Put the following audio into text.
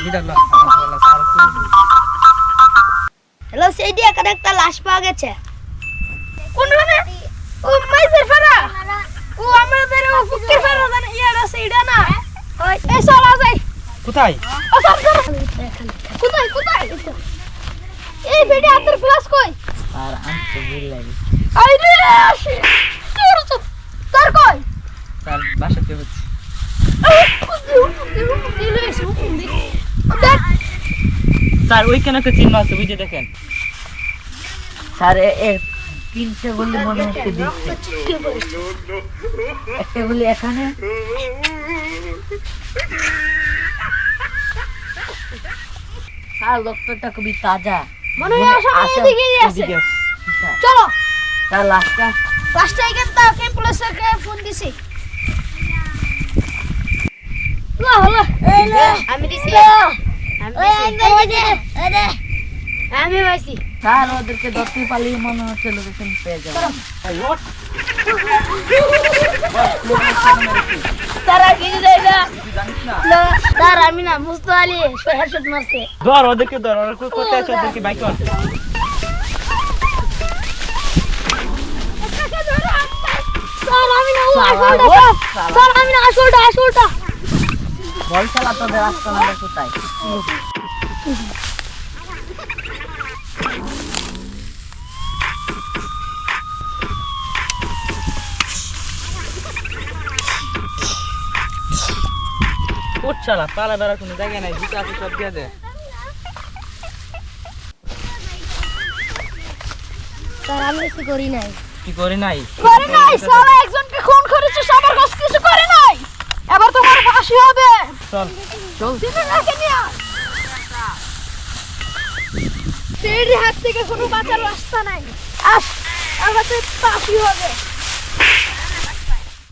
আমি হ্যালো সেইদি এখানে একটা লাশ পাওয়া গেছে। কোন মানে? ও মাইজের ফারা ও আমাদের ও ফুকের ফারা জানে ইয়ারা সেইডা না। ওই এ চলা যাই। কোথায়? ও সব সব কোথায় কোথায়? এই বেডি হাতের ফ্লাশ কই? আর আনতে ভুল লাগে। আই রে তোর তো তোর কই? স্যার বাসাতে হচ্ছে। স্যার ওইখানে একটা চিহ্ন আছে বুঝে দেখেন। স্যার তিনটে গুলি মনে হচ্ছে দিচ্ছে। একটা গুলি এখানে। স্যার ডক্টরটা খুবই তাজা। মনে হয় আসলে আসা- এদিকেই আছে। চলো। স্যার লাস্টটা পাঁচটা এখান তা ক্যাম্প পুলিশকে ফোন দিছি। লা আমি দিছি। আমি দিছি। আমি স্যার ওদেরকে ধরতে পারলেই মনে হচ্ছে লোকেশন পেয়ে যাবে। তারা কিছু দেয় না। জানিস না? না, স্যার আমি না মুস্তো আলী হেডশট মারছে। ধর ওদেরকে ধর ওরা কই আছে ওদেরকে বাইক কর স্যার আমি না আসলটা আসলটা বল তোদের কোথায়? উঠ শালা পালা বেড়ার কোনো জায়গা নাই জুতো আছে সব দিয়ে দে। স্যার আমি কিছু করি নাই। কি করি নাই? করে নাই স্যার একজনকে খুন করেছে সবার কাছে কিছু করে নাই। এবার তোমার ফাঁসি হবে। চল চল। দিদি রাখে নিয়া তেরি হাত থেকে কোনো বাঁচার রাস্তা নাই। আস আমাদের ফাঁসি হবে।